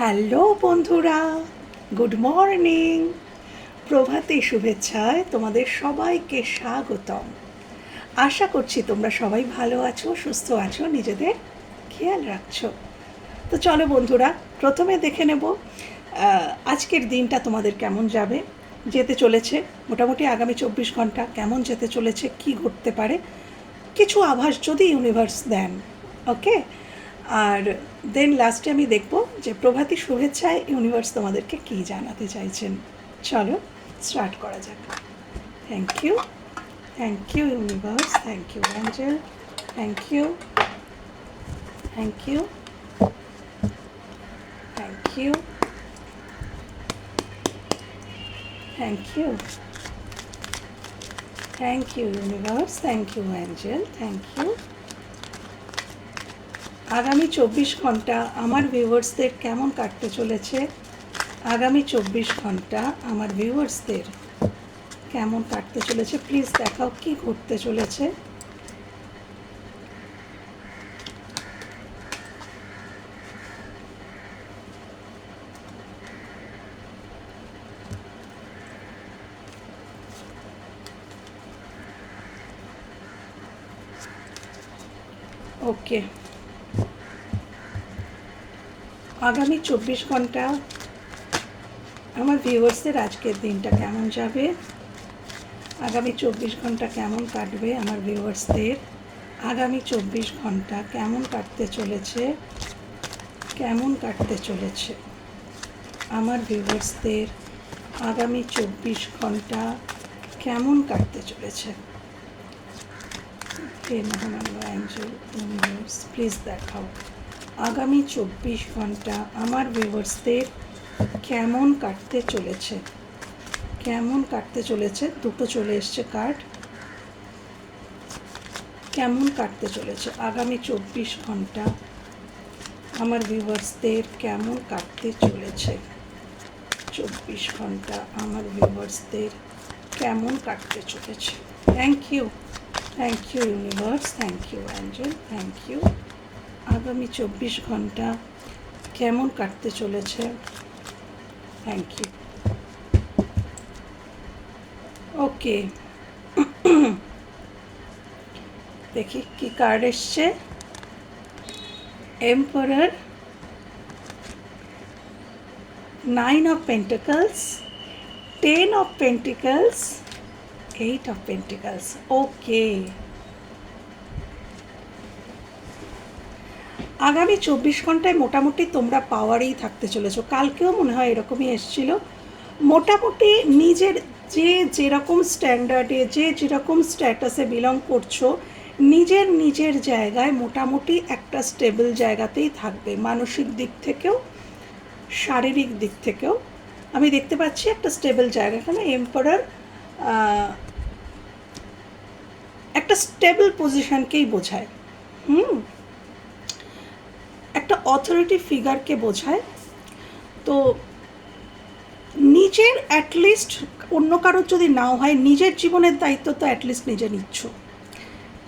Hello বন্ধুরা, good morning. প্রভাতে শুভেচ্ছায় তোমাদের সবাইকে স্বাগতম। আশা করছি তোমরা সবাই ভালো আছো, সুস্থ আছো, নিজেদের খেয়াল রাখছো। তো চলো বন্ধুরা, প্রথমে দেখে নেব আজকের দিনটা তোমাদের কেমন যাবে? যেতে চলেছে, মোটামুটি আগামী চব্বিশ ঘণ্টা কেমন যেতে চলেছে, কি ঘটতে পারে? কিছু আভাস যদি ইউনিভার্স দেন ওকে আর দেন লাস্টে আমি দেখব যে প্রভাতী শুভেচ্ছায় ইউনিভার্স তোমাদেরকে কী জানাতে চাইছেন। চলো স্টার্ট করা যাক। Thank you thank you universe thank you angel thank you thank you thank you thank you thank you universe thank you angel thank you আগামী চব্বিশ ঘণ্টা আমার ভিউয়ার্সদের কেমন কাটতে চলেছে? আগামী চব্বিশ ঘণ্টা আমার ভিউয়ার্সদের কেমন কাটতে চলেছে? প্লিজ দেখাও কি ঘটতে চলেছে। ওকে আগামী চব্বিশ ঘণ্টা আমার ভিউয়ার্সদের আজকের দিনটা কেমন যাবে? আগামী চব্বিশ ঘণ্টা কেমন কাটবে আমার ভিউয়ার্সদের? আগামী চব্বিশ ঘণ্টা কেমন কাটতে চলেছে? কেমন কাটতে চলেছে? আমার ভিউয়ার্সদের আগামী চব্বিশ ঘণ্টা কেমন কাটতে চলেছে? হে অ্যাঞ্জেল প্লিজ দেখাও। আগামী চব্বিশ ঘণ্টা আমার ভিউয়ার্সদের কেমন কাটতে চলেছে? কেমন কাটতে চলেছে? দুটো চলে এসছে কার্ড কেমন কাটতে চলেছে? আগামী চব্বিশ ঘণ্টা আমার ভিউয়ার্সদের কেমন কাটতে চলেছে? চব্বিশ ঘণ্টা আমার ভিউয়ার্সদের কেমন কাটতে চলেছে? Thank you thank you universe thank you angel thank you আগামী চব্বিশ ঘণ্টা কেমন কাটতে চলেছে? থ্যাংক ইউ ওকে দেখি কি কার্ড এসছে? Emperor nine of pentacles ten of pentacles eight of pentacles okay আগামী চব্বিশ ঘন্টায় মোটামুটি তোমরা পাওয়ারেই থাকতে চলেছো। কালকেও মনে হয় এরকমই এসছিল। মোটামুটি নিজের যে যেরকম স্ট্যান্ডার্ডে যে যেরকম স্ট্যাটাসে বিলং করছ, নিজের নিজের জায়গায় মোটামুটি একটা স্টেবল জায়গাতেই থাকবে। মানসিক দিক থেকেও, শারীরিক দিক থেকেও। আমি দেখতে পাচ্ছি একটা স্টেবল জায়গা। এখানে এম্পারার একটা স্টেবল পজিশনকেই বোঝায়। হুম? একটা অথরিটি ফিগারকে বোঝায়। তো নিজের অ্যাটলিস্ট অন্য কারোর যদি নাও হয়, নিজের জীবনের দায়িত্ব তো অ্যাটলিস্ট নিজে নিচ্ছ।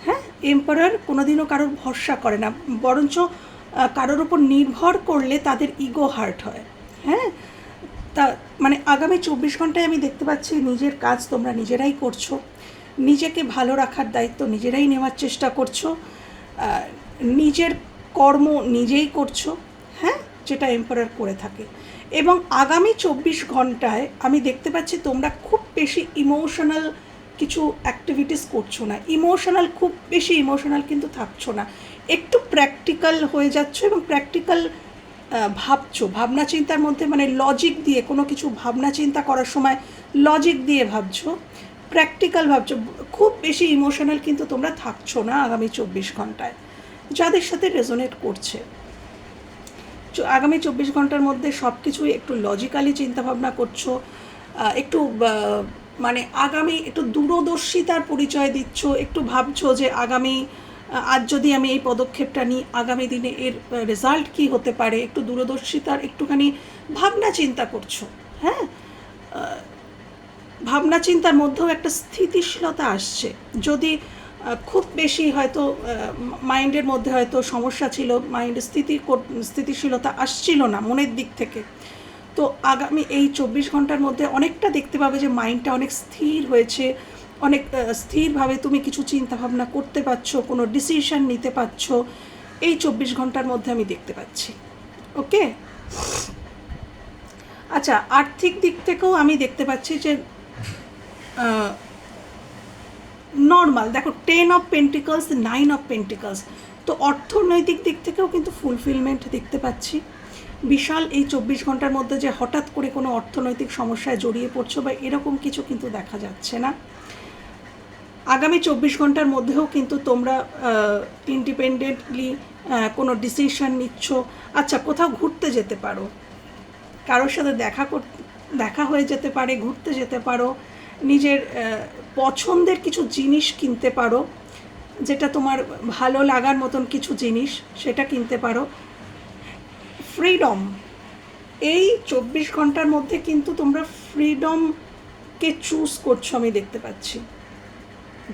হ্যাঁ? এম্পারার কোনোদিনও কারোর ভরসা করে না, বরঞ্চ কারোর উপর নির্ভর করলে তাদের ইগো হার্ট হয়। হ্যাঁ? তা মানে আগামী চব্বিশ ঘন্টায় আমি দেখতে পাচ্ছি নিজের কাজ তোমরা নিজেরাই করছ, নিজেকে ভালো রাখার দায়িত্ব নিজেরাই নেওয়ার চেষ্টা করছ নিজের কর্ম নিজেই করছ হ্যাঁ? যেটা এম্পারার করে থাকে। এবং আগামী চব্বিশ ঘন্টায় আমি দেখতে পাচ্ছি তোমরা খুব বেশি ইমোশনাল কিছু অ্যাক্টিভিটিস করছ না। ইমোশনাল খুব বেশি ইমোশনাল কিন্তু থাকছো না। একটু প্র্যাকটিক্যাল হয়ে যাচ্ছ এবং প্র্যাকটিক্যাল ভাবছ। ভাবনা চিন্তার মধ্যে মানে লজিক দিয়ে, কোনো কিছু ভাবনা চিন্তা করার সময় লজিক দিয়ে ভাবছ প্র্যাকটিক্যাল ভাবছ। খুব বেশি ইমোশনাল কিন্তু তোমরা থাকছো না আগামী চব্বিশ ঘন্টায়। যাদের সাথে রেজোনেট করছে। আগামী চব্বিশ ঘণ্টার মধ্যে সব কিছুই একটু লজিক্যালি চিন্তাভাবনা করছ একটু মানে আগামী একটু দূরদর্শিতার পরিচয় দিচ্ছ, একটু ভাবছ যে আগামী আজ যদি আমি এই পদক্ষেপটা নিই, আগামী দিনে এর রেজাল্ট কি হতে পারে? একটু দূরদর্শিতার একটুখানি ভাবনা চিন্তা করছ হ্যাঁ? ভাবনা চিন্তার মধ্যেও একটা স্থিতিশীলতা আসছে। যদি খুব বেশি হয়তো মাইন্ডের মধ্যে হয়তো সমস্যা ছিল, মাইন্ড স্থিতি স্থিতিশীলতা আসছিল না মনের দিক থেকে। তো আগামী এই চব্বিশ ঘণ্টার মধ্যে অনেকটা দেখতে পাবে যে মাইন্ডটা অনেক স্থির হয়েছে, অনেক স্থিরভাবে তুমি কিছু চিন্তা ভাবনা করতে পারছ, কোনো ডিসিশন নিতে পারছ। এই চব্বিশ ঘণ্টার মধ্যে আমি দেখতে পাচ্ছি। ওকে? আচ্ছা আর্থিক দিক থেকেও আমি দেখতে পাচ্ছি যে নর্মাল দেখো ten of pentacles nine of pentacles তো অর্থনৈতিক দিক থেকেও কিন্তু ফুলফিলমেন্ট দেখতে পাচ্ছি। বিশাল এই চব্বিশ ঘণ্টার মধ্যে যে হঠাৎ করে কোনো অর্থনৈতিক সমস্যায় জড়িয়ে পড়ছো বা এরকম কিছু কিন্তু দেখা যাচ্ছে না। আগামী চব্বিশ ঘণ্টার মধ্যেও কিন্তু তোমরা ইন্ডিপেন্ডেন্টলি কোনো ডিসিশন নিচ্ছ। আচ্ছা কোথাও ঘুরতে যেতে পারো। কারোর সাথে দেখা দেখা হয়ে যেতে পারে, ঘুরতে যেতে পারো। নিজের পছন্দের কিছু জিনিস কিনতে পারো, যেটা তোমার ভালো লাগার মতন কিছু জিনিস, সেটা কিনতে পারো। ফ্রিডম এই চব্বিশ ঘণ্টার মধ্যে কিন্তু তোমরা ফ্রিডমকে চুজ করছ আমি দেখতে পাচ্ছি।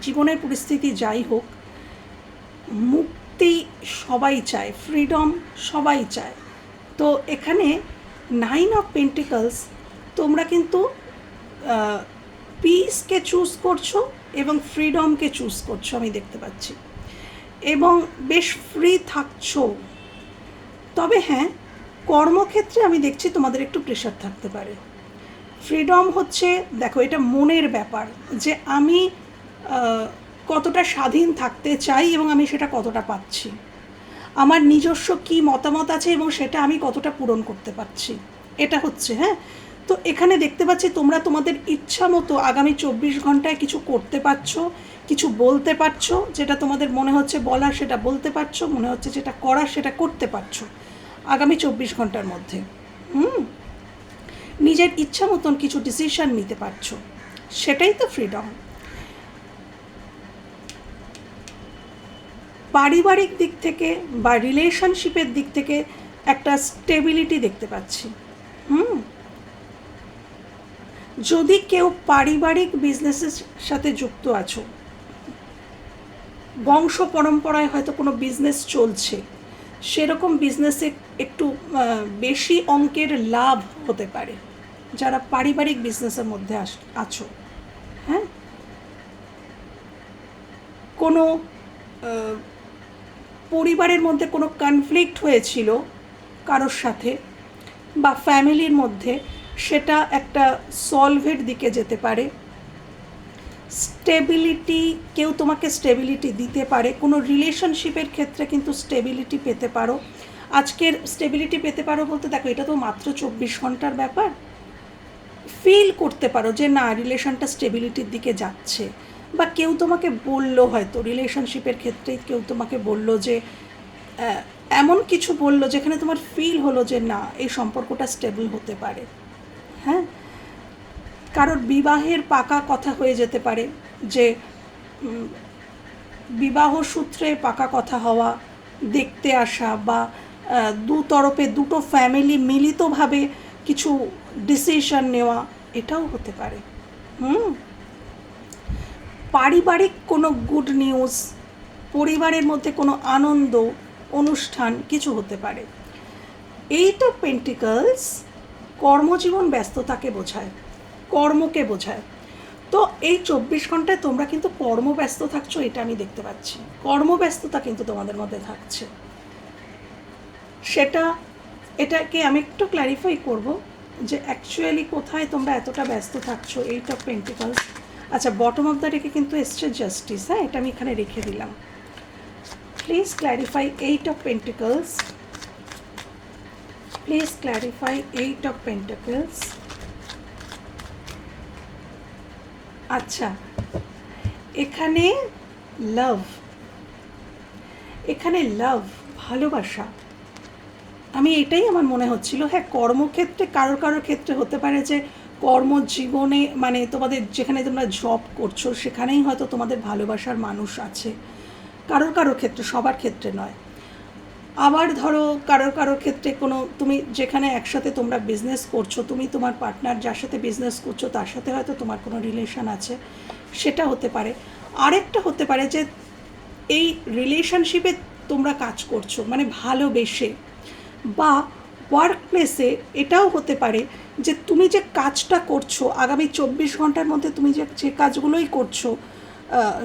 জীবনের পরিস্থিতি যাই হোক, মুক্তি সবাই চায় ফ্রিডম সবাই চায়। তো এখানে নাইন অফ পেন্টিকলস তোমরা কিন্তু পিসকে চুজ করছ এবং ফ্রিডমকে চুজ করছ, আমি দেখতে পাচ্ছি। এবং বেশ ফ্রি থাকছো। তবে হ্যাঁ কর্মক্ষেত্রে আমি দেখছি তোমাদের একটু প্রেশার থাকতে পারে। ফ্রিডম হচ্ছে, দেখো এটা মনের ব্যাপার যে আমি কতটা স্বাধীন থাকতে চাই এবং আমি সেটা কতটা পাচ্ছি। আমার নিজস্ব কি মতামত আছে এবং সেটা আমি কতটা পূরণ করতে পারছি। এটা হচ্ছে হ্যাঁ? তো এখানে দেখতে পাচ্ছি তোমরা তোমাদের ইচ্ছা মতো আগামী চব্বিশ ঘন্টায় কিছু করতে পারছ, কিছু বলতে পারছ, যেটা তোমাদের মনে হচ্ছে বলা সেটা বলতে পারছ, মনে হচ্ছে যেটা করা সেটা করতে পারছ আগামী চব্বিশ ঘণ্টার মধ্যে। হুম? নিজের ইচ্ছা মতন কিছু ডিসিশন নিতে পারছ, সেটাই তো ফ্রিডম পারিবারিক দিক থেকে বা রিলেশনশিপের দিক থেকে একটা স্টেবিলিটি দেখতে পাচ্ছি হুম যদি কেউ পারিবারিক বিজনেসের সাথে যুক্ত আছো, বংশ পরম্পরায় হয়তো কোনো বিজনেস চলছে, সেরকম বিজনেসে একটু বেশি অঙ্কের লাভ হতে পারে, যারা পারিবারিক বিজনেসের মধ্যে আস- আছো হ্যাঁ? কোনো পরিবারের মধ্যে কোনো কনফ্লিক্ট হয়েছিল কারোর সাথে বা ফ্যামিলির মধ্যে সেটা একটা সলভের দিকে যেতে পারে। স্টেবিলিটি কেউ তোমাকে স্টেবিলিটি দিতে পারে। কোনো রিলেশনশিপের ক্ষেত্রে কিন্তু স্টেবিলিটি পেতে পারো। আজকের স্টেবিলিটি পেতে পারো বলতে দেখো, এটা তো মাত্র চব্বিশ ঘণ্টার ব্যাপার। ফিল করতে পারো যে না রিলেশনটা স্টেবিলিটির দিকে যাচ্ছে। বা কেউ তোমাকে বলল হয়তো রিলেশনশিপের ক্ষেত্রে কেউ তোমাকে বলল যে এমন কিছু বলল যেখানে তোমার ফিল হলো যে না, এই সম্পর্কটা স্টেবল হতে পারে। হ্যাঁ? কারোর বিবাহের পাকা কথা হয়ে যেতে পারে যে বিবাহ সূত্রে পাকা কথা হওয়া, দেখতে আসা বা দু তরফে দুটো ফ্যামিলি মিলিতভাবে কিছু ডিসিশন নেওয়া, এটাও হতে পারে। হুম? পারিবারিক কোনো গুড নিউজ পরিবারের মধ্যে কোনো আনন্দ, অনুষ্ঠান কিছু হতে পারে। এইট অফ পেন্টিকলস কর্মজীবন ব্যস্ততাকে বোঝায়, কর্মকে বোঝায়। তো এই চব্বিশ ঘন্টায় তোমরা কিন্তু কর্মব্যস্ত থাকছো, এটা আমি দেখতে পাচ্ছি। কর্মব্যস্ততা কিন্তু তোমাদের মধ্যে থাকছে। সেটা, এটাকে আমি একটু ক্ল্যারিফাই করব যে অ্যাকচুয়ালি কোথায় তোমরা এতটা ব্যস্ত থাকছো এইট অফ পেন্টিকলস আচ্ছা বটম অফ দ্য রেখে কিন্তু এসছে জাস্টিস হ্যাঁ? এটা আমি এখানে রেখে দিলাম। Please clarify eight of pentacles please clarify eight of pentacles আচ্ছা এখানে লাভ এখানে লাভ ভালোবাসা। আমি এটাই আমার মনে হচ্ছিল হ্যাঁ কর্মক্ষেত্রে, কারোর কারোর ক্ষেত্রে হতে পারে যে কর্মজীবনে মানে তোমাদের যেখানে তোমরা জব করছ, সেখানেই হয়তো তোমাদের ভালোবাসার মানুষ আছে। কারোর কারোর ক্ষেত্রে, সবার ক্ষেত্রে নয়। আবার ধরো কারোর কারোর ক্ষেত্রে কোনো, তুমি যেখানে একসাথে তোমরা বিজনেস করছ, তুমি তোমার পার্টনার যার সাথে বিজনেস করছ, তার সাথে হয়তো তোমার কোনো রিলেশন আছে, সেটা হতে পারে। আরেকটা হতে পারে যে, এই রিলেশনশিপে তোমরা কাজ করছ মানে ভালোবেসে বা ওয়ার্ক প্লেসে এটাও হতে পারে যে, তুমি যে কাজটা করছ, আগামী চব্বিশ ঘণ্টার মধ্যে তুমি যে যে কাজগুলোই করছ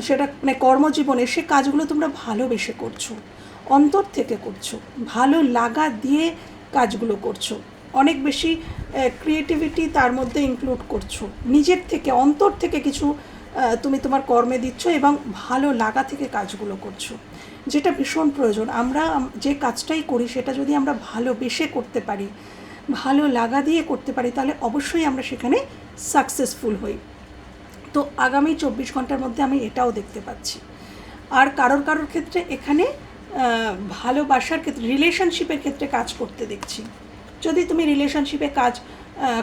সেটা মানে কর্মজীবনে সে কাজগুলো তোমরা ভালোবেসে করছ। অন্তর থেকে করছ, ভালো লাগা দিয়ে কাজগুলো করছ। অনেক বেশি ক্রিয়েটিভিটি তার মধ্যে ইনক্লুড করছ। নিজের থেকে, অন্তর থেকে কিছু তুমি তোমার কর্মে দিচ্ছ এবং ভালো লাগা থেকে কাজগুলো করছ। যেটা ভীষণ প্রয়োজন। আমরা যে কাজটাই করি, সেটা যদি আমরা ভালোবেসে করতে পারি, ভালো লাগা দিয়ে করতে পারি, তাহলে অবশ্যই আমরা সেখানে সাকসেসফুল হই। তো আগামী চব্বিশ ঘণ্টার মধ্যে আমি এটাও দেখতে পাচ্ছি। আর কারোর কারোর ক্ষেত্রে এখানে ভালোবাসার ক্ষেত্রে রিলেশনশিপের ক্ষেত্রে কাজ করতে দেখছি। যদি তুমি রিলেশনশিপে কাজ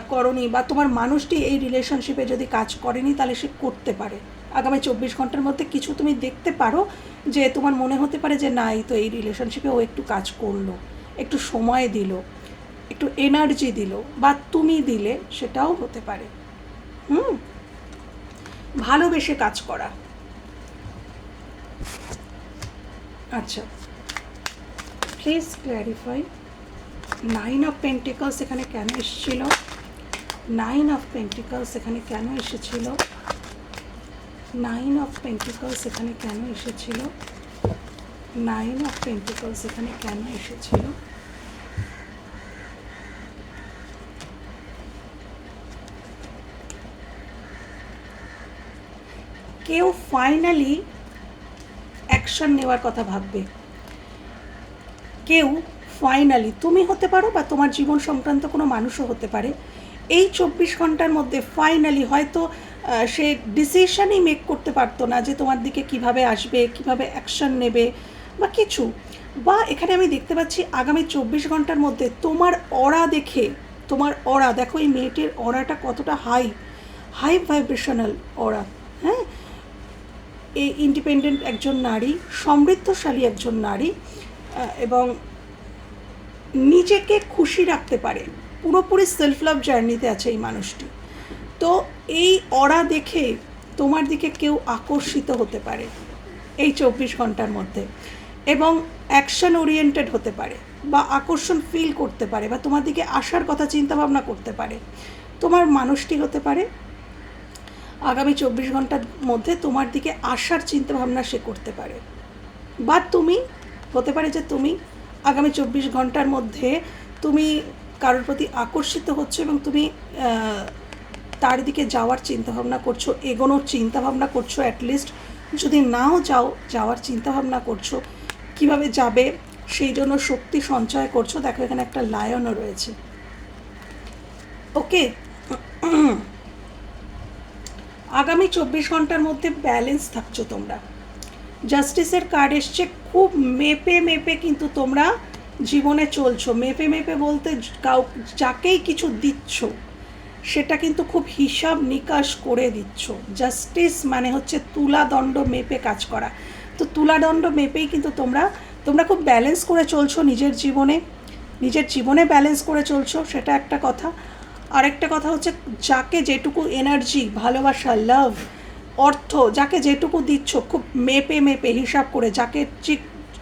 করনি বা তোমার মানুষটি এই রিলেশনশিপে যদি কাজ করেনি, তাহলে সে করতে পারে। আগামী চব্বিশ ঘণ্টার মধ্যে কিছু তুমি দেখতে পারো যে তোমার মনে হতে পারে যে, না, এই তো এই রিলেশনশিপে ও একটু কাজ করল। একটু সময় দিল, একটু এনার্জি দিল বা তুমি দিলে সেটাও হতে পারে। হুম? ভালোবেসে কাজ করা। আচ্ছা। Please clarify nine of pentacles এখানে কেন এসেছিল? নাইন অফ পেন্টিকলস এখানে কেন এসেছিল? নাইন অফ পেন্টিকলস এখানে কেন এসেছিল? নাইন অফ পেন্টিকলস এখানে কেন এসেছিল? কেউ ফাইনালি অ্যাকশন নেওয়ার কথা ভাববে। কেউ ফাইনালি তুমি হতে পারো বা তোমার জীবন সংক্রান্ত কোনো মানুষও হতে পারে। এই চব্বিশ ঘণ্টার মধ্যে ফাইনালি হয়তো সে ডিসিশনই মেক করতে পারতো না যে তোমার দিকে কীভাবে আসবে, কীভাবে অ্যাকশন নেবে বা কিছু। বা এখানে আমি দেখতে পাচ্ছি আগামী চব্বিশ ঘণ্টার মধ্যে তোমার অরা দেখে, তোমার অরা দেখো এই মেয়েটির অরাটা কতটা হাই হাই ভাইব্রেশনাল অরা হ্যাঁ? এই ইন্ডিপেন্ডেন্ট একজন নারী, সমৃদ্ধশালী একজন নারী এবং নিজেকে খুশি রাখতে পারে। পুরোপুরি সেলফ লাভ জার্নিতে আছে এই মানুষটি। তো এই অরা দেখে তোমার দিকে কেউ আকর্ষিত হতে পারে এই চব্বিশ ঘণ্টার মধ্যে। এবং অ্যাকশন ওরিয়েন্টেড হতে পারে বা আকর্ষণ ফিল করতে পারে বা তোমার দিকে আসার কথা চিন্তা ভাবনা করতে পারে। তোমার মানুষটি হতে পারে আগামী চব্বিশ ঘণ্টার মধ্যে তোমার দিকে আসার চিন্তা ভাবনা সে করতে পারে। বা তুমি, হতে পারে যে তুমি আগামী চব্বিশ ঘণ্টার মধ্যে তুমি কারোর প্রতি আকর্ষিত হচ্ছে এবং তুমি তার দিকে যাওয়ার চিন্তাভাবনা করছ, এগোনোর চিন্তাভাবনা করছ অ্যাটলিস্ট যদি নাও যাও, যাওয়ার চিন্তাভাবনা করছ, কীভাবে যাবে, সেই জন্য শক্তি সঞ্চয় করছ। দেখো এখানে একটা লায়নও রয়েছে। ওকে আগামী চব্বিশ ঘণ্টার মধ্যে ব্যালেন্স থাকছো তোমরা। জাস্টিসের কার্ড এসছে, খুব মেপে মেপে কিন্তু তোমরা জীবনে চলছো। মেপে মেপে বলতে কাউ, যাকেই কিছু দিচ্ছ, সেটা কিন্তু খুব হিসাব নিকাশ করে দিচ্ছ। জাস্টিস মানে হচ্ছে তুলাদণ্ড মেপে কাজ করা। তো তুলাদণ্ড মেপেই কিন্তু তোমরা তোমরা খুব ব্যালেন্স করে চলছো নিজের জীবনে। নিজের জীবনে ব্যালেন্স করে চলছো, সেটা একটা কথা। আরেকটা কথা হচ্ছে, যাকে যেটুকু এনার্জি ভালোবাসা লাভ অর্থ, যাকে যেটুকু দিচ্ছ, খুব মেপে মেপে হিসাব করে, যাকে ঠিক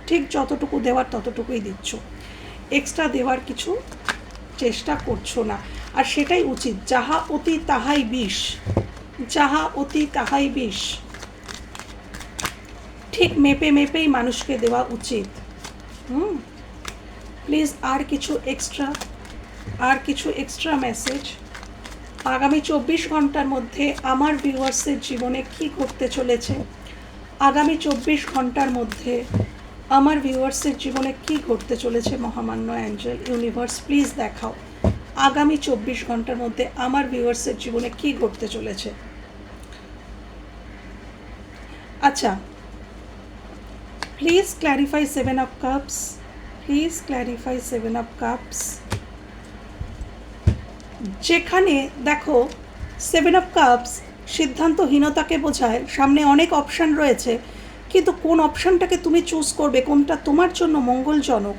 ঠিক যতটুকু দেওয়ার ততটুকুই দিচ্ছ। এক্সট্রা দেওয়ার কিছু চেষ্টা করছ না। আর সেটাই উচিত, যাহা অতি তাহাই বিষ, যাহা অতি তাহাই বিষ, ঠিক মেপে মেপেই মানুষকে দেওয়া উচিত। হুম? প্লিজ আর কিছু এক্সট্রা আর কিছু এক্সট্রা মেসেজ আগামী চব্বিশ ঘণ্টার মধ্যে আমার ভিউয়ার্সের জীবনে কি ঘটতে চলেছে? আগামী চব্বিশ ঘণ্টার মধ্যে আমার ভিউয়ার্সের জীবনে কি ঘটতে চলেছে মহামান্য অ্যাঞ্জেল ইউনিভার্স? প্লিজ দেখাও। আগামী চব্বিশ ঘণ্টার মধ্যে আমার ভিউয়ার্সের জীবনে কি ঘটতে চলেছে? আচ্ছা please clarify seven of cups please clarify seven of cups যেখানে, দেখো সেভেন অফ কাপস সিদ্ধান্তহীনতাকে বোঝায়। সামনে অনেক অপশান রয়েছে, কিন্তু কোন অপশানটাকে তুমি চুজ করবে, কোনটা তোমার জন্য মঙ্গলজনক?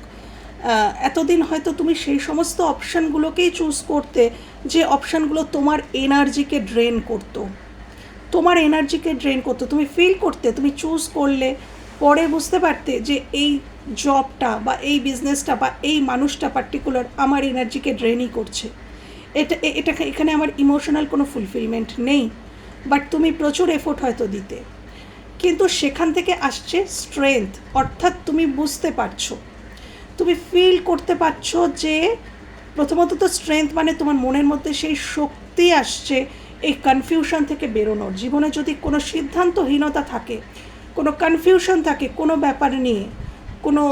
এতদিন হয়তো তুমি সেই সমস্ত অপশানগুলোকেই চুজ করতে, যে অপশানগুলো তোমার এনার্জিকে ড্রেন করতো। তোমার এনার্জিকে ড্রেন করতো। তুমি ফিল করতে, তুমি চুজ করলে, পরে বুঝতে পারতে যে এই জবটা বা এই বিজনেসটা বা এই মানুষটা পার্টিকুলার আমার এনার্জিকে ড্রেনই করছে। এটা এটা এখানে আমার ইমোশনাল কোনো ফুলফিলমেন্ট নেই বাট তুমি প্রচুর এফোর্ট হয়তো দিতে। কিন্তু সেখান থেকে আসছে স্ট্রেংথ অর্থাৎ তুমি বুঝতে পারছ। তুমি ফিল করতে পারছ যে প্রথমত তো স্ট্রেংথ মানে তোমার মনের মধ্যে সেই শক্তি আসছে, এই কনফিউশন থেকে বেরোনোর। জীবনে যদি কোনো সিদ্ধান্তহীনতা থাকে, কোনো কনফিউশন থাকে কোনো ব্যাপার নিয়ে, কোনো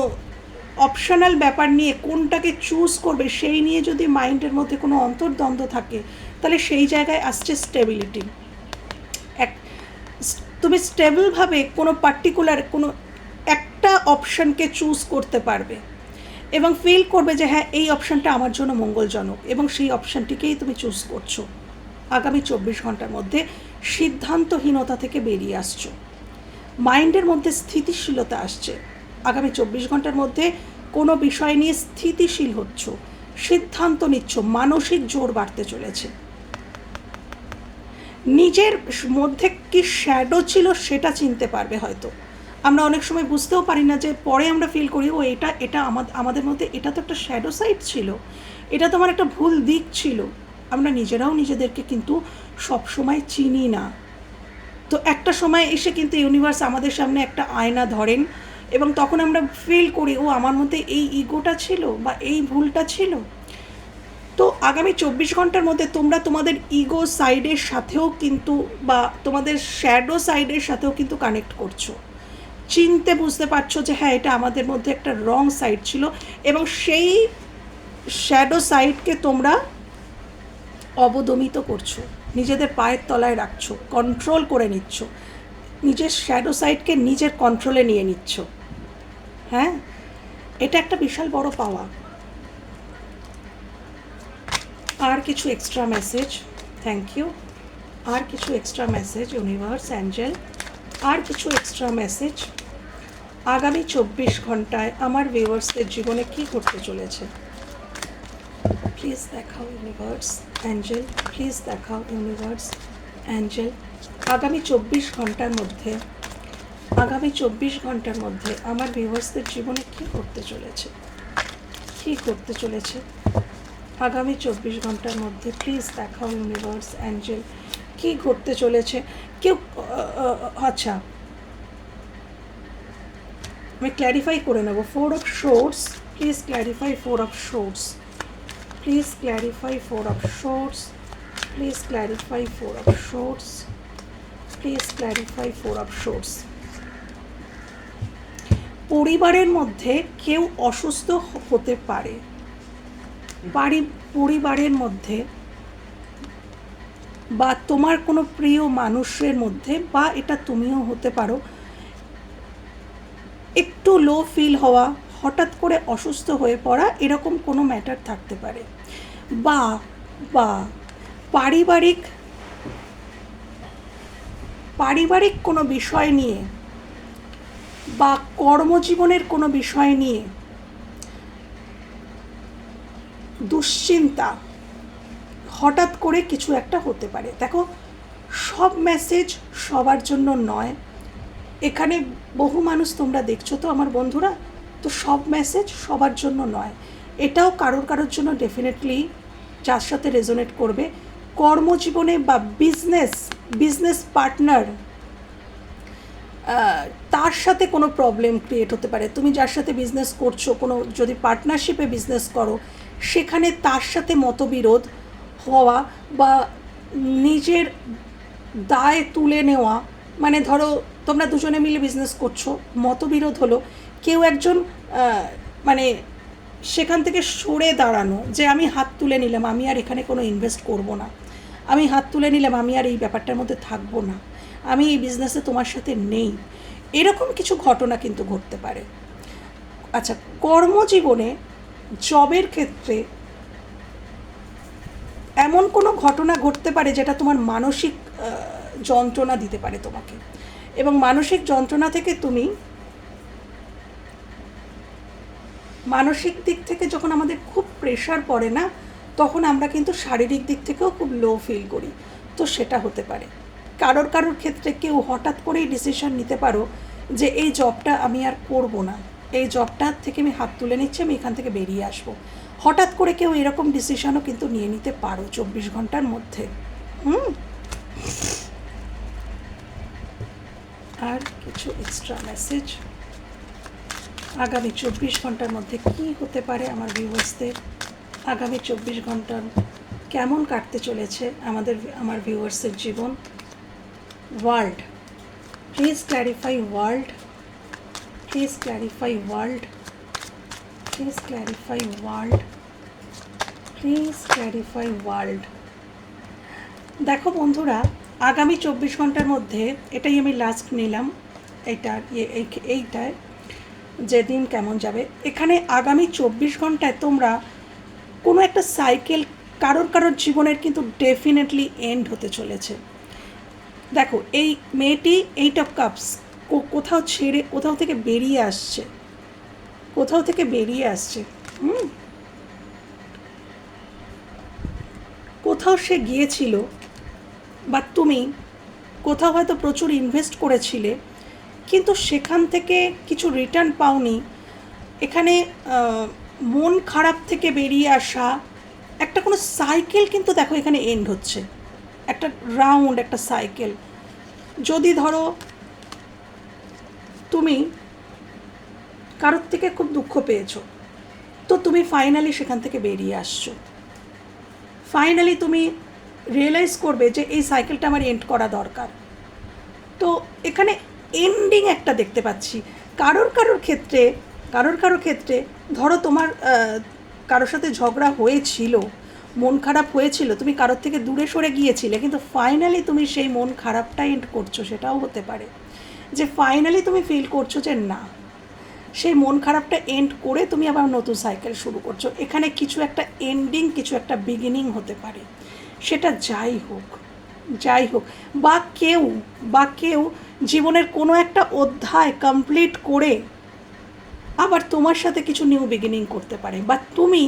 অপশনাল ব্যাপার নিয়ে কোনটাকে চুজ করবে, সেই নিয়ে যদি মাইন্ডের মধ্যে কোনো অন্তর্দ্বন্দ্ব থাকে, তাহলে সেই জায়গায় আসছে স্টেবিলিটি এক, তুমি স্টেবলভাবে কোনো পার্টিকুলার কোনো একটা অপশনকে চুজ করতে পারবে এবং ফিল করবে যে হ্যাঁ এই অপশনটা আমার জন্য মঙ্গলজনক এবং সেই অপশনটিকেই তুমি চুজ করছ। আগামী চব্বিশ ঘণ্টার মধ্যে সিদ্ধান্তহীনতা থেকে বেরিয়ে আসছো। মাইন্ডের মধ্যে স্থিতিশীলতা আসছে। আগামী চব্বিশ ঘণ্টার মধ্যে কোনো বিষয় নিয়ে স্থিতিশীল হচ্ছ, সিদ্ধান্ত নিচ্ছ, মানসিক জোর বাড়তে চলেছে। নিজের মধ্যে কি শ্যাডো ছিল সেটা চিনতে পারবে হয়তো। আমরা অনেক সময় বুঝতেও পারি না যে পরে আমরা ফিল করি, ও, এটা এটা আমাদের মধ্যে, এটা তো একটা শ্যাডো সাইড ছিল। এটা তো আমার একটা ভুল দিক ছিল। আমরা নিজেরাও নিজেদেরকে কিন্তু সব সময় চিনি না। তো একটা সময় এসে কিন্তু ইউনিভার্স আমাদের সামনে একটা আয়না ধরেন এবং তখন আমরা ফিল করি, ও, আমার মধ্যে এই ইগোটা ছিল বা এই ভুলটা ছিল? তো আগামী চব্বিশ ঘণ্টার মধ্যে তোমরা তোমাদের ইগো সাইডের সাথেও কিন্তু বা তোমাদের শ্যাডো সাইডের সাথেও কিন্তু কানেক্ট করছ। চিনতে বুঝতে পারছ যে হ্যাঁ এটা আমাদের মধ্যে একটা রং সাইড ছিল এবং সেই শ্যাডো সাইডকে তোমরা অবদমিত করছ, নিজেদের পায়ের তলায় রাখছো কন্ট্রোল করে নিচ্ছ, নিজের শ্যাডো সাইডকে নিজের কন্ট্রোলে নিয়ে নিচ্ছ। হ্যাঁ? এটা একটা বিশাল বড় পাওয়া আর কিছু এক্সট্রা মেসেজ থ্যাংক ইউ আর কিছু এক্সট্রা মেসেজ ইউনিভার্স অ্যাঞ্জেল আর কিছু এক্সট্রা মেসেজ আগামী চব্বিশ ঘন্টায় আমার ভিউয়ার্সদের জীবনে কি ঘটতে চলেছে? প্লিজ দেখাও ইউনিভার্স অ্যাঞ্জেল প্লিজ দেখাও ইউনিভার্স অ্যাঞ্জেল আগামী চব্বিশ ঘণ্টার মধ্যে আগামী চব্বিশ ঘণ্টার মধ্যে আমার ভিউয়ার্সদের জীবনে কী ঘটতে চলেছে? কী করতে চলেছে? আগামী চব্বিশ ঘণ্টার মধ্যে প্লিজ দেখাও ইউনিভার্স অ্যাঞ্জেল কী ঘটতে চলেছে? কেউ আচ্ছা। আমি ক্ল্যারিফাই করে নেব। Four of swords please clarify four of swords please clarify four of swords please clarify four of swords please clarify four of swords পরিবারের মধ্যে কেউ অসুস্থ হতে পারে। বাড়ি পরিবারের মধ্যে বা তোমার কোনো প্রিয় মানুষের মধ্যে বা এটা তুমিও হতে পারো। একটু লো ফিল হওয়া, হঠাৎ করে অসুস্থ হয়ে পড়া এরকম কোনো ম্যাটার থাকতে পারে। বা বা পারিবারিক পারিবারিক কোনো বিষয় নিয়ে বা কর্মজীবনের কোনো বিষয় নিয়ে দুশ্চিন্তা হঠাৎ করে কিছু একটা হতে পারে। দেখো, সব মেসেজ সবার জন্য নয়। এখানে বহু মানুষ তোমরা দেখছ তো আমার বন্ধুরা, তো সব মেসেজ সবার জন্য নয়। এটাও কারোর কারোর জন্য ডেফিনেটলি যার সাথে রেজোনেট করবে। কর্মজীবনে বা বিজনেস বিজনেস পার্টনার তার সাথে কোনো প্রবলেম ক্রিয়েট হতে পারে। তুমি যার সাথে বিজনেস করছ, কোনো যদি পার্টনারশিপে বিজনেস করো, সেখানে তার সাথে মতবিরোধ হওয়া বা নিজের দায় তুলে নেওয়া মানে ধরো তোমরা দুজনে মিলে বিজনেস করছ, মতবিরোধ হলো, কেউ একজন মানে সেখান থেকে সরে দাঁড়ানো যে আমি হাত তুলে নিলাম, আমি আর এখানে কোনো ইনভেস্ট করব না। আমি হাত তুলে নিলাম, আমি আর এই ব্যাপারটার মধ্যে থাকব না। আমি এই বিজনেসে তোমার সাথে নেই। এরকম কিছু ঘটনা কিন্তু ঘটতে পারে। আচ্ছা কর্মজীবনে জবের ক্ষেত্রে এমন কোনো ঘটনা ঘটতে পারে যেটা তোমার মানসিক যন্ত্রণা দিতে পারে তোমাকে? এবং মানসিক যন্ত্রণা থেকে তুমি মানসিক দিক থেকে যখন আমাদের খুব প্রেশার পড়ে না, তখন আমরা কিন্তু শারীরিক দিক থেকেও খুব লো ফিল করি। তো সেটা হতে পারে। কারোর কারোর ক্ষেত্রে কেউ হঠাৎ করেই ডিসিশন নিতে পারো যে এই জবটা আমি আর করব না। এই জবটা থেকে আমি হাত তুলে নিচ্ছি, আমি এখান থেকে বেরিয়ে আসব। হঠাৎ করে কেউ এরকম ডিসিশনও কিন্তু নিয়ে নিতে পারো চব্বিশ ঘণ্টার মধ্যে। হুম? আর কিছু এক্সট্রা মেসেজ আগামী চব্বিশ ঘণ্টার মধ্যে কি হতে পারে আমার ভিউয়ার্সদের আগামী চব্বিশ ঘণ্টা কেমন কাটতে চলেছে আমাদের, আমার ভিউয়ার্সের জীবন? World please clarify world please clarify world please clarify world please clarify world দেখো বন্ধুরা, আগামী চব্বিশ ঘণ্টার মধ্যে এটাই আমি লাস্ট নিলাম। এইটার এই- এইটায় যে দিন কেমন যাবে। এখানে আগামী চব্বিশ ঘন্টায় তোমরা কোনো একটা সাইকেল কারোর কারোর জীবনের কিন্তু ডেফিনেটলি এন্ড হতে চলেছে। দেখো, এই মেয়েটি এইট অফ কাপস কোথাও ছেড়ে, কোথাও থেকে বেরিয়ে আসছে। কোথাও থেকে বেরিয়ে আসছে। হুম? কোথাও সে গিয়েছিল, বা তুমি কোথাও হয়তো প্রচুর ইনভেস্ট করেছিলে, কিন্তু সেখান থেকে কিছু রিটার্ন পাওনি। এখানে মন খারাপ থেকে বেরিয়ে আসা, একটা কোনো সাইকেল কিন্তু দেখো এখানে এন্ড হচ্ছে। একটা রাউন্ড একটা সাইকেল যদি ধরো তুমি কারোর থেকে খুব দুঃখ পেয়েছ, তো তুমি ফাইনালি সেখান থেকে বেরিয়ে আসছো। ফাইনালি তুমি রিয়েলাইজ করবে যে এই সাইকেলটা আমার এন্ড করা দরকার। তো এখানে এন্ডিং একটা দেখতে পাচ্ছি। কারোর কারোর ক্ষেত্রে, কারোর কারোর ক্ষেত্রে, ধরো তোমার কারোর সাথে ঝগড়া হয়েছিল মন খারাপ হয়েছিল, তুমি কারোর থেকে দূরে সরে গিয়েছিলে, কিন্তু ফাইনালি তুমি সেই মন খারাপটা এন্ড করছ, সেটাও হতে পারে। যে ফাইনালি তুমি ফিল করছ যে না, সেই মন খারাপটা এন্ড করে তুমি আবার নতুন সাইকেল শুরু করছ। এখানে কিছু একটা এন্ডিং কিছু একটা বিগিনিং হতে পারে। সেটা যাই হোক যাই হোক, বা কেউ বা কেউ জীবনের কোনো একটা অধ্যায় কমপ্লিট করে আবার তোমার সাথে কিছু নিউ বিগিনিং করতে পারে, বা তুমি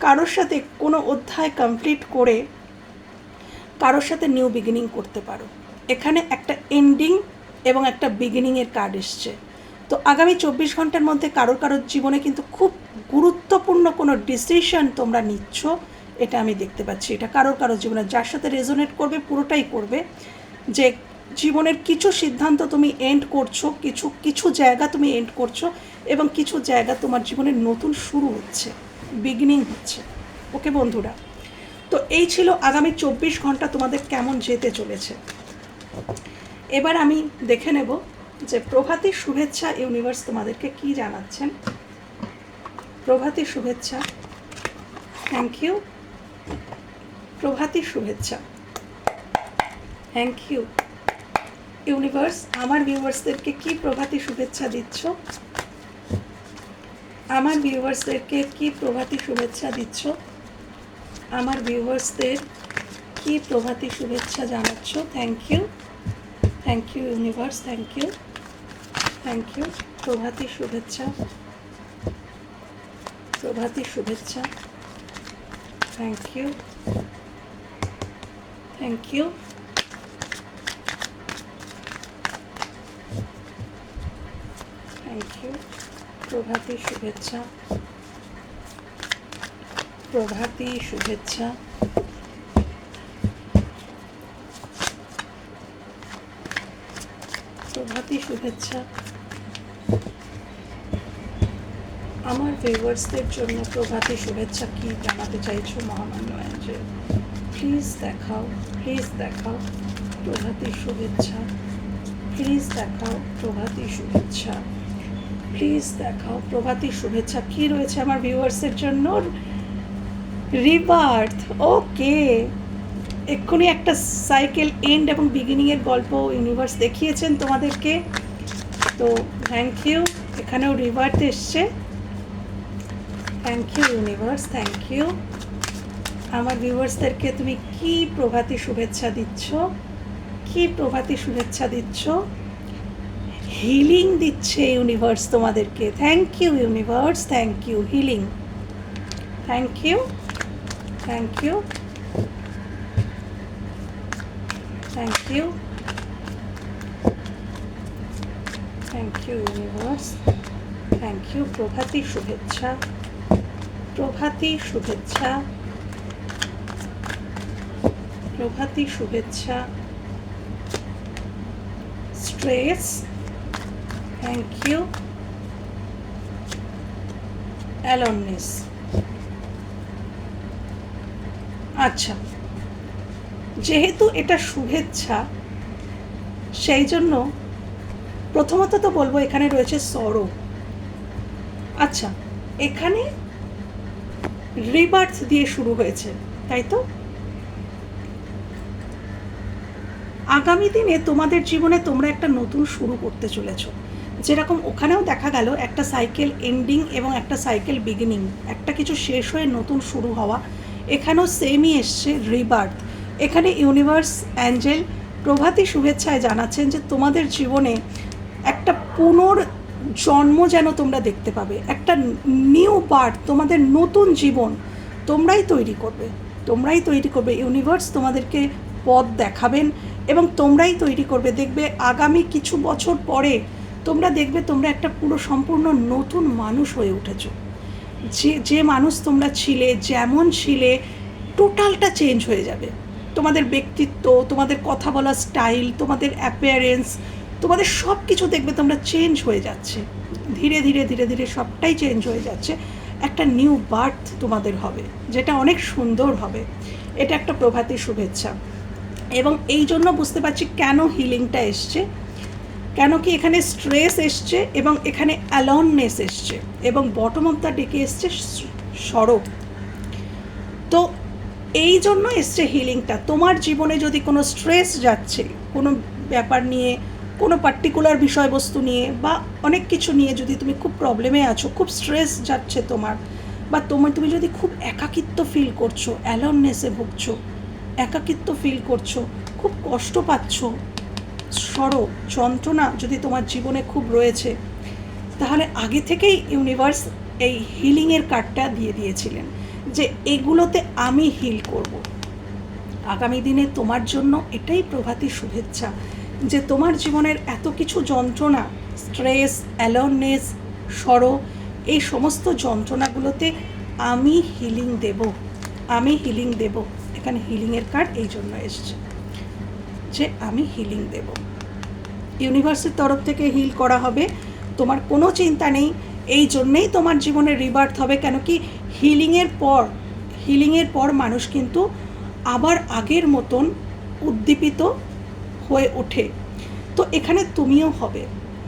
কারোর সাথে কোনো অধ্যায় কমপ্লিট করে কারোর সাথে নিউ বিগিনিং করতে পারো। এখানে একটা এন্ডিং এবং একটা বিগিনিংয়ের কার্ড এসছে। তো আগামী চব্বিশ ঘণ্টার মধ্যে কারোর কারোর জীবনে কিন্তু খুব গুরুত্বপূর্ণ কোনো ডিসিশন তোমরা নিচ্ছ, এটা আমি দেখতে পাচ্ছি। এটা কারোর কারোর জীবনে, যার সাথে রেজোনেট করবে, পুরোটাই করবে। যে জীবনের কিছু সিদ্ধান্ত তুমি এন্ড করছ, কিছু কিছু জায়গা তুমি এন্ড করছ এবং কিছু জায়গা তোমার জীবনের নতুন শুরু হচ্ছে। বিগিনিং হচ্ছে। ওকে বন্ধুরা, তো এই ছিল আগামী চব্বিশ ঘণ্টা তোমাদের কেমন যেতে চলেছে। এবার আমি দেখে নেব যে প্রভাতী শুভেচ্ছা ইউনিভার্স তোমাদেরকে কি জানাচ্ছেন। প্রভাতী শুভেচ্ছা থ্যাংক ইউ প্রভাতী শুভেচ্ছা থ্যাংক ইউ ইউনিভার্স আমার ভিউয়ার্সদেরকে কি প্রভাতী শুভেচ্ছা দিচ্ছ? আমার ভিউয়ার্সদেরকে কি প্রভাতী শুভেচ্ছা দিচ্ছ? আমার ভিউয়ার্সদের কি প্রভাতী শুভেচ্ছা জানাচ্ছ? Thank you thank you universe thank you thank you প্রভাতী শুভেচ্ছা। প্রভাতী শুভেচ্ছা। Thank you thank you thank you প্রভাতী শুভেচ্ছা। প্রভাতী শুভেচ্ছা। প্রভাতী শুভেচ্ছা। আমার ভিউয়ার্সদের জন্য প্রভাতী শুভেচ্ছা কি জানাতে চাইছো মহামান্য অ্যাঞ্জেল প্লিজ দেখাও প্লিজ দেখাও প্রভাতী শুভেচ্ছা। প্লিজ দেখাও প্রভাতী শুভেচ্ছা। প্লিজ দেখাও, প্রভাতী শুভেচ্ছা। কি রয়েছে আমার ভিউয়ার্সের জন্য? Rebirth, okay. এক্ষুনি একটা সাইকেল এন্ড এবং বিগিনিংয়ের গল্প ইউনিভার্স দেখিয়েছেন তোমাদেরকে। তো থ্যাংক ইউ এখানেও রিভার্থ এসছে। Thank you universe thank you আমার ভিউয়ার্সদেরকে তুমি কি প্রভাতী শুভেচ্ছা দিচ্ছ? কি প্রভাতী শুভেচ্ছা দিচ্ছ? হিলিং দিচ্ছে ইউনিভার্স তোমাদেরকে। Thank you universe thank you healing thank you thank you thank you thank you universe thank you প্রভাতী শুভেচ্ছা. প্রভাতী শুভেচ্ছা. প্রভাতী শুভেচ্ছা. স্ট্রেস থ্যাংক ইউ অ্যালননেস আচ্ছা যেহেতু এটা শুভেচ্ছা, সেই জন্য প্রথমত তো বলব এখানে রয়েছে সরো। আচ্ছা এখানে রিবার্থ দিয়ে শুরু হয়েছে, তাই তো? আগামী দিনে তোমাদের জীবনে তোমরা একটা নতুন শুরু করতে চলেছো। যেরকম ওখানেও দেখা গেল একটা সাইকেল এন্ডিং এবং একটা সাইকেল বিগিনিং একটা কিছু শেষ হয়ে নতুন শুরু হওয়া। এখানেও সেমই এসছে রিবার্থ এখানে ইউনিভার্স অ্যাঞ্জেল প্রভাতী শুভেচ্ছায় জানাচ্ছেন যে তোমাদের জীবনে একটা পুনর জন্ম যেন তোমরা দেখতে পাবে। একটা নিউ বার্থ তোমাদের নতুন জীবন তোমরাই তৈরি করবে। তোমরাই তৈরি করবে। ইউনিভার্স তোমাদেরকে পথ দেখাবেন এবং তোমরাই তৈরি করবে। দেখবে আগামী কিছু বছর পরে তোমরা দেখবে তোমরা একটা পুরো সম্পূর্ণ নতুন মানুষ হয়ে উঠেছো। যে যে মানুষ তোমরা ছিলে, যেমন ছিলে, টোটালটা চেঞ্জ হয়ে যাবে। তোমাদের ব্যক্তিত্ব, তোমাদের কথা বলার স্টাইল, তোমাদের অ্যাপিয়ারেন্স তোমাদের সব কিছু দেখবে তোমরা চেঞ্জ হয়ে যাচ্ছে। ধীরে ধীরে ধীরে ধীরে সবটাই চেঞ্জ হয়ে যাচ্ছে। একটা নিউ বার্থ তোমাদের হবে, যেটা অনেক সুন্দর হবে। এটা একটা প্রভাতী শুভেচ্ছা। এবং এই জন্য বুঝতে পারছি কেন হিলিংটা এসছে। কেন কি এখানে স্ট্রেস এসছে এবং এখানে অ্যালননেস এসছে এবং বটম অফ দ্য ডেকে এসছে সরব তো এই জন্য এসছে হিলিংটা তোমার জীবনে যদি কোনো স্ট্রেস যাচ্ছে, কোনো ব্যাপার নিয়ে, কোনো পার্টিকুলার বিষয়বস্তু নিয়ে বা অনেক কিছু নিয়ে যদি তুমি খুব প্রবলেমে আছো, খুব স্ট্রেস যাচ্ছে তোমার বা তোমার, তুমি যদি খুব একাকিত্ব ফিল করছ অ্যালননেসে ভুগছো, একাকিত্ব ফিল করছ, খুব কষ্ট পাচ্ছ সরো যন্ত্রণা যদি তোমার জীবনে খুব রয়েছে, তাহলে আগে থেকেই ইউনিভার্স এই হিলিংয়ের কার্ডটা দিয়ে দিয়েছিলেন যে এগুলোতে আমি হিল করব। আগামী দিনে তোমার জন্য এটাই প্রভাতী শুভেচ্ছা যে তোমার জীবনের এত কিছু যন্ত্রণা, স্ট্রেস অ্যালনেস সরো এই সমস্ত যন্ত্রণাগুলোতে আমি হিলিং দেব। আমি হিলিং দেব। এখানে হিলিংয়ের কার্ড এই জন্য এসছে। যে আমি হিলিং দেব। ইউনিভার্সের তরফ থেকে হিল করা হবে। তোমার কোনো চিন্তা নেই। এই জন্যেই তোমার জীবনে রিবার্থ হবে। কেন কি হিলিংয়ের পর হিলিংয়ের পর মানুষ কিন্তু আবার আগের মতন উদ্দীপিত হয়ে ওঠে। তো এখানে তুমিও হবে।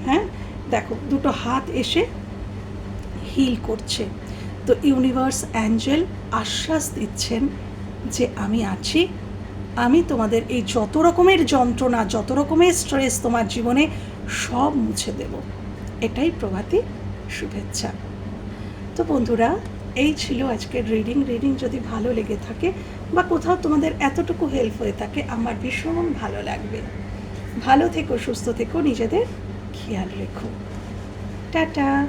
হ্যাঁ? দেখো, দুটো হাত এসে হিল করছে। তো ইউনিভার্স অ্যাঞ্জেল আশ্বাস দিচ্ছেন যে আমি আছি। আমি তোমাদের এই যত রকমের যন্ত্রণা, যত রকমের স্ট্রেস তোমার জীবনে সব মুছে দেব। এটাই প্রভাতী শুভেচ্ছা। তো বন্ধুরা, এই ছিল আজকের রিডিং রিডিং যদি ভালো লেগে থাকে বা কোথাও তোমাদের এতটুকু হেল্প হয়ে থাকে, আমার ভীষণ ভালো লাগবে। ভালো থেকো, সুস্থ থেকো, নিজেদের খেয়াল রেখো। টাটা।